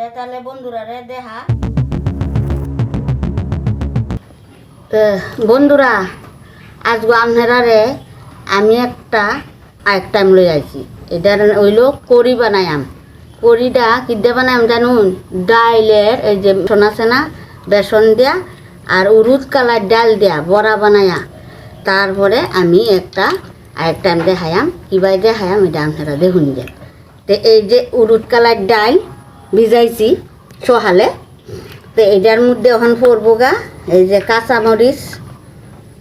রে, তাহলে বন্ধুরা রে, দেখা। বন্ধুরা আজ আপনারা রে, আমি একটা, আরেকটা আমি লই আইছি। এটা হইল করি বানায়াম করিটা কিদ্দে বানায়াম জানুন? ডাইলের, এই যে বেসন আছে না, বেসন দিয়া আর উরুদ কালার ডাল দিয়া বড়া বানায়া। তারপরে আমি একটা, আরেকটা আমি দেখায়াম কিবাই দেখায়াম এটা আপনারা দেখুন যে। এই যে উরুদ কালার ডাল ভিজাইছি সহালে। তো এটার মধ্যে এখন পড়ব গা এই যে কাঁচামরিচ,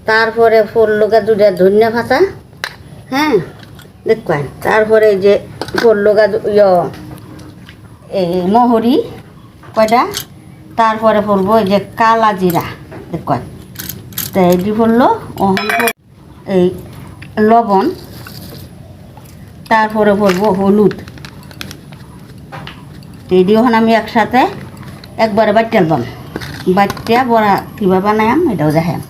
তারপরে পড়ল দুটা ধনিয়া ভাতা হ্যাঁ? দেখবেন তারপরে এই যে পড়ল গা এই মহরি, কয়টা? তারপরে পড়ব এই যে কালা জিরা দেখবেন তো এটি পড়ল পড়- এই লবণ, তারপরে পড়ব হলুদ। ওখানে আমি একসাথে একবারে বাটতে আলবাম বাটিয়া বড়া কিবা বানায়াম, এটাও দেখাম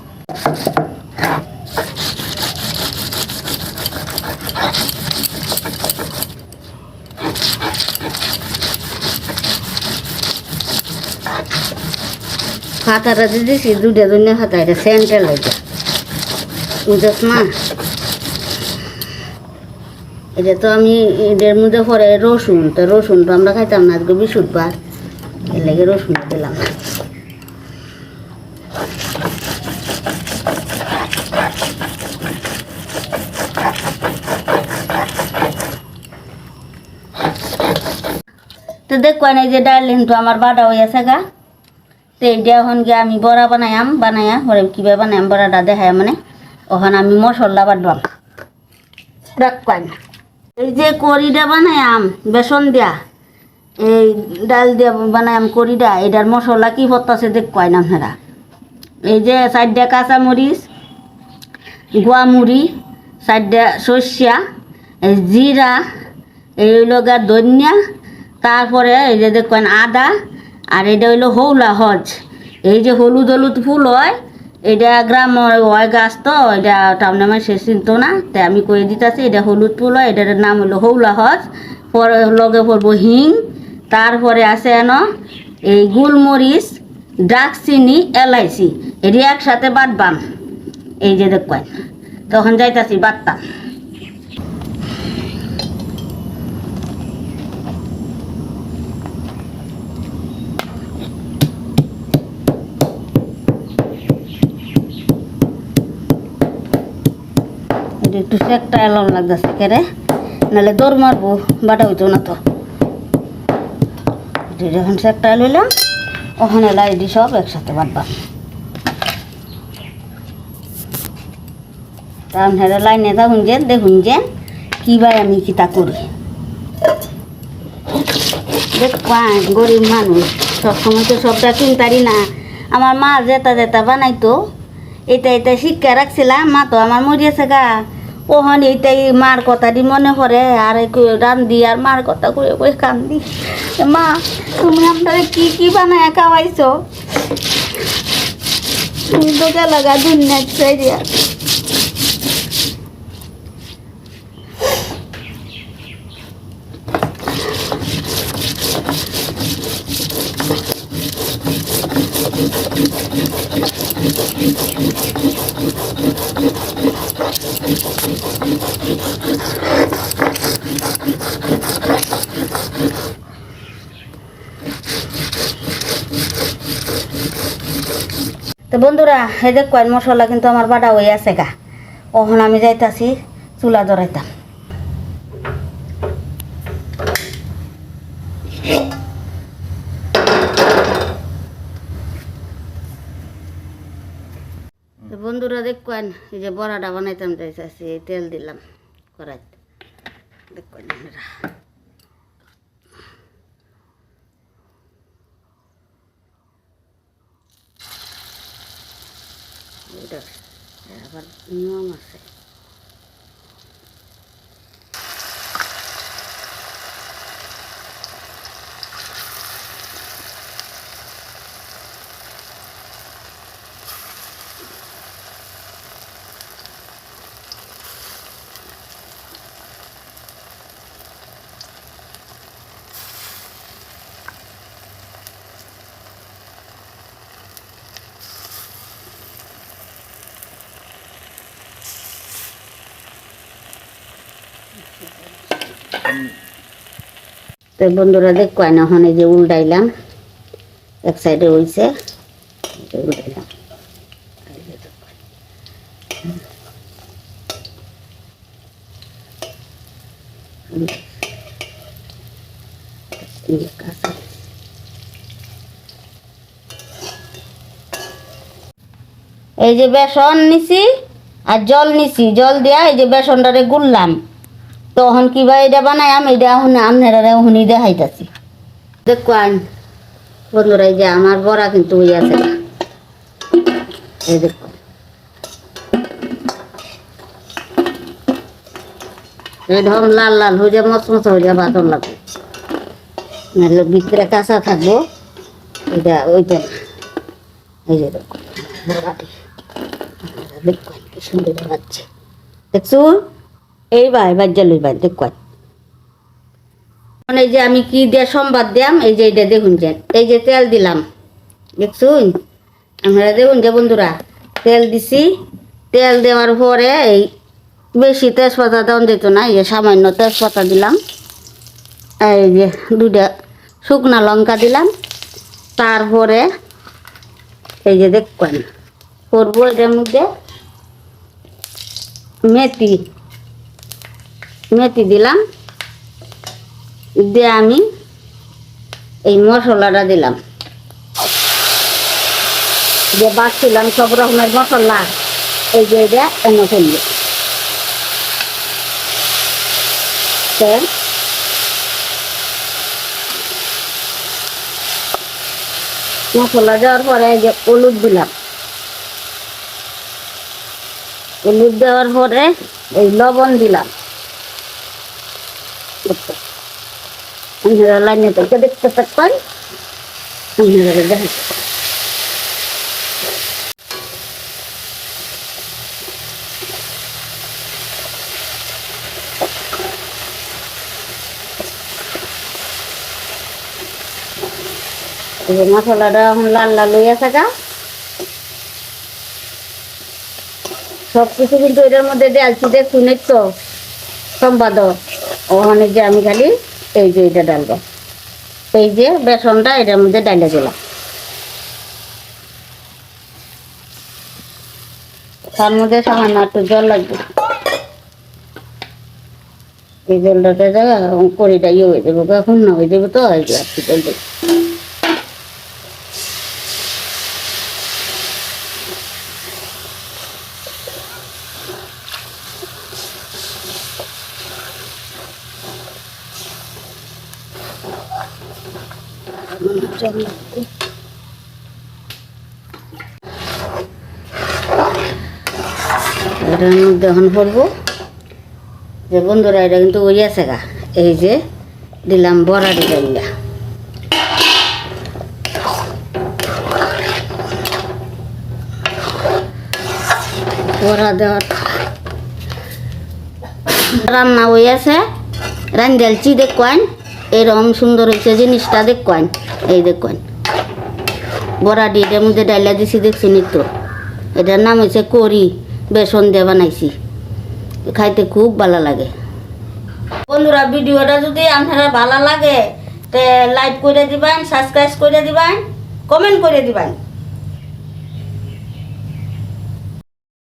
ফাতাটা যে দিছি দুটা দুনিয়া ফাতা এটা সেন্ট্রাল না এটা তো আমি এটার মধ্যে পরে রসুন, তো রসুন তো আমরা খাইতাম না আজকে বিশুদ্ধবার এর লাগে রসুন দিলাম। তো দেখবেন এই যে ডাল কিন্তু আমার বাটা হয়ে আছে গা। তো এইটা এখন গিয়ে আমি বড়া বানায়াম, বানায়া, পরে কীভাবে বানায়াম, বড়াটা দেখায় মানে। ওখানে আমি মশলা বাটবাম দেখবেন এই যে করিটা বানায়াম, বেসন দিয়া, এই ডাল দিয়া বানায়াম করিটা এটার মশলা কি পড়তেছে দেখবেন আপনারা। এই যে চারটা কাঁচামরিচ, গোয়ামুড়ি, চারটা সর্ষা জিরা, এই হইল গা ধনিয়া, তারপরে এই যে দেখবেন আদা, আর এটা হইল হৌলা হজ এই যে হলুদ হলুদ ফুল হয় এটা গ্রাম ওয় গাছ তো, এটা টাউনে আমার সে চিনতো না। তাই আমি কয়ে দিতেছি, এটা হলুদ ফুল হয় এটার নাম হলো হৌলা হজ। পরে লগে পড়ব হিং, তারপরে আছে এন এই গোলমরিচ, ডাকচিনি, এলাইচি। এটি একসাথে বাটবাম এই যে দেখবেন, তখন যাইতাছি বাটতাম একটু সেকটা এলাম লাগতেছে কেরে নাহলে দৌড় মারবো, বাটা হইতো না তো। যখন সেকটা লইলাম ওখানে লাইডি সব একসাথে বাটবাম তার হেরে লাইনে থাকুন যে, দেখুন যে, কি ভাই আমি কিতা করি। দেখবান গরিব মানুষ, সবসময় তো সবটা কিনতারি না। আমার মা যেতা যেতা বানাইতো এটা এটা শিক্ষা রাখছিলাম, মা তো আমার মরিয়াছে গা। ওহন এইটাই মার কথা দি মনে করে আর রান্ধি আর মার কথা করে করে কান্দি। মা, তুমি আপনারা কি কি বানায় খাওয়াইছো? তুমি তো গেলাগা দুনিয়া ছেড়িয়া তো বন্ধুরা, এই যে কয়েন মশলা কিন্তু আমার বাটা হয়ে আছে গা। ওখানে আমি যাইতাছি, চুলা ধরাইতাম। বন্ধুরা দেখবেন এই যে বড়াটা বানাইতাম, যাইতাছি, তেল দিলাম কড়াই দেখবেন এটা আবার নিয়ম আছে তো বন্ধুরা দেখ না ওখানে যে উল্টাইলাম। এক সাইডে হইছে। উল্টাইলাম। এই যে বেসন নিছি আর জল নিছি। জল দিয়া এই যে বেসনটারে গুললাম তখন কিবা এটা বানাইম এটা এখন আপনারা এখনই দেখাইতাছি। দেখুন, বন্ধুরা, এই যে আমার বড়া কিন্তু ওই আছে এই এরকম লাল লাল হয়ে যায় মচমচ হয়ে যায় বাদর লাগবে। নাহলে ভিতরে কাঁচা থাকব। এটা ওইটা। এই যে দেখুন দেখুন, কি সুন্দর এই ভাই বাজ্যা লই ভাই দেখুন এই যে আমি কি দিয়ে সম্বাদ দিলাম এই যে এটা দেখুন যে, এই যে তেল দিলাম, দেখছুন? আপনারা দেখুন যে বন্ধুরা, তেল দিছি, তেল দেওয়ার পরে এই বেশি তেজপাতা দেওয়া যেত না, এই যে সামান্য তেজপাতা দিলাম, এই যে দুটা শুকনা লঙ্কা দিলাম, তারপরে এই যে দেখবেন করব এটার মধ্যে মেথি মেথি দিলাম, দিয়ে আমি এই মশলাটা দিলাম। দিয়ে বাড়ছিলাম সব রকমের মশলা, এই যে এটা এনে ফেলল মশলা দেওয়ার পরে এই যে হলুদ দিলাম। হলুদ দেওয়ার পরে এই লবণ দিলাম। আপনারা লাইনে থেকে দেখতে মশলাটা এখন লাল লাল হয়ে থাকা সব কিছু কিন্তু এটার মধ্যে ডালছি দেখুন তো, সম্পাদক। ওখানে যে আমি খালি এই যে এটা ডালবো। এই যে বেসনটা এটার মধ্যে ডালে দিলাম। তার মধ্যে সামান্য একটু জল লাগবে। এই জলটাতে জায়গা কড়িটা ইয়ে হয়ে যাবে এখন না হয়ে যাবে তো আর কি এটার মধ্যে এখন করব যে বন্ধুরা, এটা কিন্তু ওই আছে গা। এই যে দিলাম বড়া ডিজাইনটা বড়া দেওয়ার রান্না আছে। রান্দালছি দেখবেন এরকম সুন্দর হয়েছে জিনিসটা দেখবেন এই দেখুন। বড়া দিয়ে এটার মধ্যে ডাইলা দিছি দেখছি নিত্য এটার নাম হয়েছে করি, বেসন দিয়ে বানাইছি। খাইতে খুব ভালো লাগে। বন্ধুরা, ভিডিওটা যদি আপনারা ভালো লাগে, তে লাইক করে দিবেন সাবস্ক্রাইব করে দিবেন কমেন্ট করে দিবেন।